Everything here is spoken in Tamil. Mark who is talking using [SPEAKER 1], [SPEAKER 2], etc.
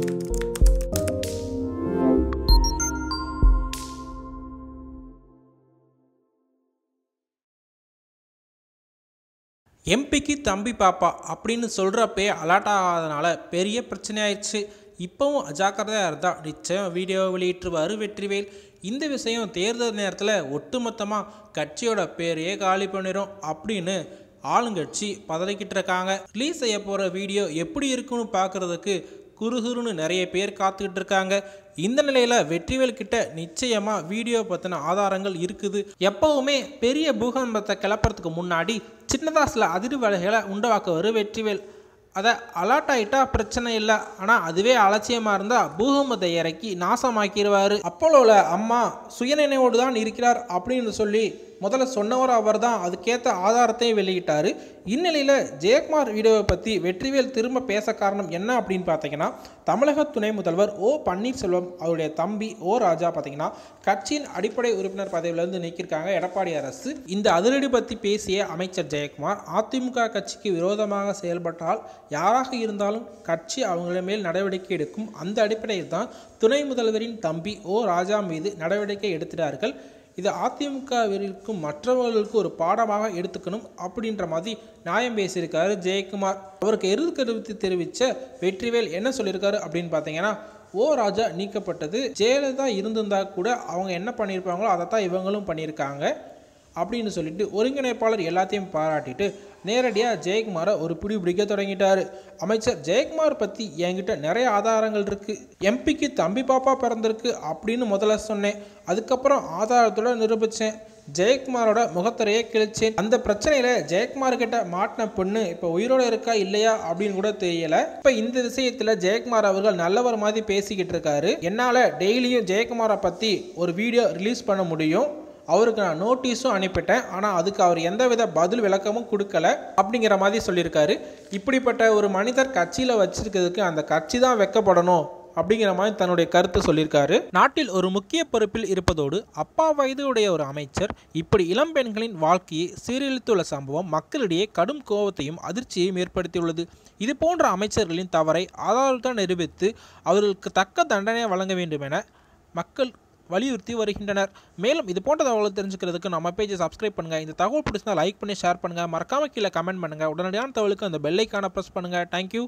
[SPEAKER 1] எம்பிக்கு தம்பி பாப்பா அப்படின்னு சொல்கிறப்பே அலாட் ஆகாதனால பெரிய பிரச்சனையாயிடுச்சு. இப்போவும் அஜாக்கிரதையாக இருந்தால் நிச்சயம் வீடியோ வெளியிட்டுருவார் வெற்றிவேல். இந்த விஷயம் தேர்தல் நேரத்தில் ஒட்டுமொத்தமாக கட்சியோட பேரையே காலி பண்ணிடும் அப்படின்னு ஆளுங்கட்சி பதறிக்கிட்டு இருக்காங்க. ரிலீஸ் செய்ய போகிற வீடியோ எப்படி இருக்குன்னு பார்க்குறதுக்கு குறுகுறுன்னு நிறைய பேர் காத்துக்கிட்டு இருக்காங்க. இந்த நிலையில் வெற்றிவேல் கிட்ட நிச்சயமாக வீடியோ பற்றின ஆதாரங்கள் இருக்குது. எப்பவுமே பெரிய பூகம்பத்தை கிளப்புறதுக்கு முன்னாடி சின்னதாசில் அதிர்வலைகளை உண்டாக்குவார் வெற்றிவேல். அதை அலர்ட் ஆகிட்டா பிரச்சனை இல்லை. ஆனால் அதுவே அலட்சியமாக இருந்தால் பூகம்பத்தை இறக்கி நாசமாக்கிடுவார் அப்போலோவில் அம்மா சுயநினைவோடு தான் இருக்கிறார் அப்படின்னு சொல்லி முதல்ல சொன்னவர் அவர் தான் அதுக்கேற்ற ஆதாரத்தையும் வெளியிட்டார். இந்நிலையில் ஜெயக்குமார் வீடியோவை பற்றி வெற்றிவேல் திரும்ப பேச காரணம் என்ன அப்படின்னு பார்த்தீங்கன்னா தமிழக துணை முதல்வர் ஓ பன்னீர்செல்வம் அவருடைய தம்பி ஓ ராஜா பார்த்தீங்கன்னா கட்சியின் அடிப்படை உறுப்பினர் பதவியிலிருந்து நீக்கியிருக்காங்க எடப்பாடி அரசு. இந்த அதிரடி பற்றி பேசிய அமைச்சர் ஜெயக்குமார் அதிமுக கட்சிக்கு விரோதமாக செயல்பட்டால் யாராக இருந்தாலும் கட்சி அவங்கள மேல் நடவடிக்கை எடுக்கும். அந்த அடிப்படையில் தான் துணை முதல்வரின் தம்பி ஓ ராஜா மீது நடவடிக்கை எடுக்கிறார்கள் இது அதிமுகவிற்கும் மற்றவர்களுக்கும் ஒரு பாடமாக எடுத்துக்கணும் அப்படின்ற மாதிரி நியாயம் பேசியிருக்காரு ஜெயக்குமார். அவருக்கு எதிர்கருத்து தெரிவித்த வெற்றிவேல் என்ன சொல்லியிருக்காரு அப்படின்னு பார்த்தீங்கன்னா ஓ ராஜா நீக்கப்பட்டது ஜெயலலிதா இருந்திருந்தா கூட அவங்க என்ன பண்ணியிருப்பாங்களோ அதை தான் இவங்களும் பண்ணியிருக்காங்க. அப்படின்னு சொல்லிட்டு ஒருங்கிணைப்பாளர் எல்லாத்தையும் பாராட்டிட்டு நேரடியாக ஜெயக்குமாரை ஒரு பிடி பிடிக்க தொடங்கிட்டாரு. அமைச்சர் ஜெயக்குமார் பற்றி என்கிட்ட நிறைய ஆதாரங்கள் இருக்குது எம்பிக்கு தம்பி பாப்பா பிறந்திருக்கு அப்படின்னு முதல்ல சொன்னேன். அதுக்கப்புறம் ஆதாரத்தோட நிரூபித்தேன் ஜெயக்குமாரோட முகத்திரையை கிழிச்சேன். அந்த பிரச்சனையில் ஜெயக்குமார் கிட்ட மாட்டின பொண்ணு இப்போ உயிரோட இருக்கா இல்லையா அப்படின்னு கூட தெரியல. இப்போ இந்த விஷயத்தில் ஜெயக்குமார் அவர்கள் நல்லவர் மாதிரி பேசிக்கிட்டு இருக்காரு. என்னால் டெய்லியும் ஜெயக்குமாரை பற்றி ஒரு வீடியோ ரிலீஸ் பண்ண முடியும். அவருக்கு நான் நோட்டீஸும் அனுப்பிட்டேன். ஆனால் அதுக்கு அவர் எந்தவித பதில் விளக்கமும் கொடுக்கல அப்படிங்கிற மாதிரி சொல்லியிருக்காரு. இப்படிப்பட்ட ஒரு மனிதர் கட்சியில் வச்சிருக்கிறதுக்கு அந்த கட்சி தான் வெக்கப்படணும் அப்படிங்கிற மாதிரி தன்னுடைய கருத்தை சொல்லியிருக்காரு. நாட்டில் ஒரு முக்கிய பொறுப்பில் இருப்பதோடு அப்பா வயதுடைய ஒரு அமைச்சர் இப்படி இளம்பெண்களின் வாழ்க்கையை சீரழித்துள்ள சம்பவம் மக்களிடையே கடும் கோபத்தையும் அதிர்ச்சியையும் ஏற்படுத்தியுள்ளது. இது போன்ற அமைச்சர்களின் தவறை ஆதாரத்துடன் நிரூபித்து அவர்களுக்கு தக்க தண்டனை வழங்க வேண்டும் என மக்கள் வலியுறுத்தி வருகின்றனர். மேலும் இது போன்ற தகவலை தெரிஞ்சுக்கிறதுக்கு நம்ம பேஜை சப்ஸ்கிரைப் பண்ணுங்கள் இந்த தகவல் பிடிச்சிருந்தா லைக் பண்ணி ஷேர் பண்ணுங்கள் மறக்காம கீழே கமெண்ட் பண்ணுங்கள் உடனடியான தகவலுக்கு அந்த பெல்லைக்கான ப்ரெஸ் பண்ணுங்கள் தேங்க்யூ